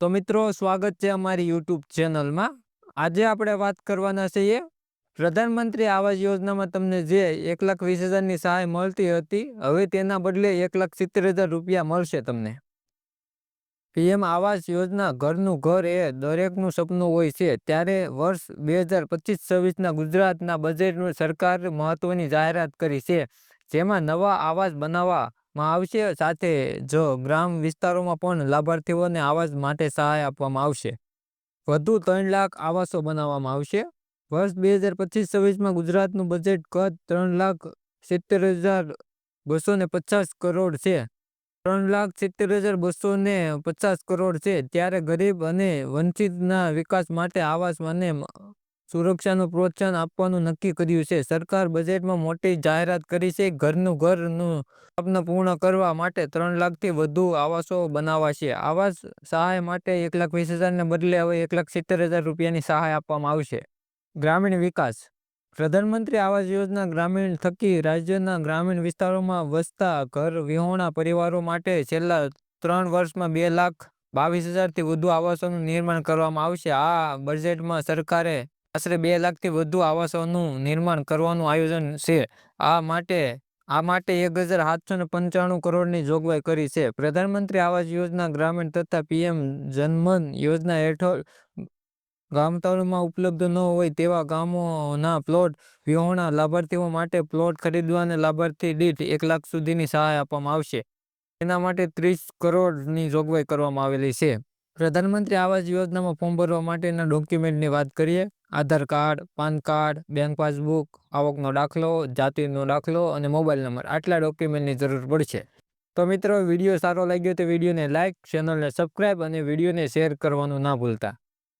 તો મિત્રો, સ્વાગત છે અમારી યુટ્યુબ ચેનલમાં. આજે આપણે વાત કરવાના છીએ, પ્રધાનમંત્રી આવાસ યોજનામાં તમને જે એક લાખ વીસ હજારની સહાય મળતી હતી, હવે તેના બદલે એક લાખ સિત્તેર હજાર રૂપિયા મળશે તમને. પીએમ આવાસ યોજના ઘરનું ઘર એ દરેકનું સપનું હોય છે, ત્યારે વર્ષ બે હજાર પચીસ છવ્વીસના ગુજરાતના બજેટનું સરકાર મહત્વની જાહેરાત કરી છે, જેમાં નવા આવાસ બનાવવામાં આવશે. સાથે જો ગ્રામ વિસ્તારોમાં પણ લાભાર્થીઓને આવાસ માટે સહાય આપવામાં આવશે. વધુ ત્રણ લાખ આવાસો બનાવવામાં આવશે. વર્ષ બે હજાર પચીસ છવ્વીસમાં ગુજરાતનું બજેટ કદ ત્રણ લાખ સિત્તેર હજાર બસો ને પચાસ કરોડ છે. ત્રણ લાખ સિત્તેર હજાર બસો ને પચાસ કરોડ છે. ત્યારે ગરીબ અને વંચિતના વિકાસ માટે આવાસ અને સુરક્ષાનું પ્રોત્સાહન આપવાનું નક્કી કર્યું છે. સરકાર બજેટમાં મોટી જાહેરાત કરી છે. ઘરનું ઘરનું સ્વપ્ન પૂર્ણ કરવા માટે ત્રણ લાખથી વધુ આવાસો બનાવાશે. આવાસ સહાય માટે એક લાખ વીસ હજારને બદલે હવે એક લાખ સિત્તેર હજાર રૂપિયાની સહાય આપવામાં આવશે. ગ્રામીણ વિકાસ. પ્રધાનમંત્રી આવાસ યોજના ગ્રામીણ થકી રાજ્યના ગ્રામીણ વિસ્તારોમાં વસતા ઘર વિહોણા પરિવારો માટે છેલ્લા ત્રણ વર્ષમાં બે લાખ બાવીસ હજારથી વધુ આવાસોનું નિર્માણ કરવામાં આવશે. આ બજેટમાં સરકારે આશરે બે લાખથી વધુ આવાસોનું નિર્માણ કરવાનું આયોજન છે. આ માટે આ માટે એક હજાર સાતસો ને પંચાણું કરોડની જોગવાઈ કરી છે. પ્રધાનમંત્રી આવાસ યોજના ગ્રામીણ તથા પીએમ જનમન યોજના હેઠળ ગામતળમાં ઉપલબ્ધ ન હોય તેવા ગામોના પ્લોટ વિહોણા લાભાર્થીઓ માટે પ્લોટ ખરીદવાને લાભાર્થી દીઠ એક લાખ સુધીની સહાય આપવામાં આવશે. તેના માટે ત્રીસ કરોડની જોગવાઈ કરવામાં આવેલી છે. પ્રધાનમંત્રી આવાસ યોજનામાં ફોર્મ ભરવા માટેના ડોક્યુમેન્ટની વાત કરીએ. Aadhaar card, PAN card, bank passbook, આવકનો દાખલો, જાતિનો દાખલો અને મોબાઈલ નંબર આટલા ડોક્યુમેન્ટની જરૂર પડશે. તો મિત્રો, વીડિયો સારો લાગ્યો તો વિડીયોને લાઇક ચેનલને સબસ્ક્રાઈબ અને વિડીયોને શેર કરવાનું ના ભૂલતા.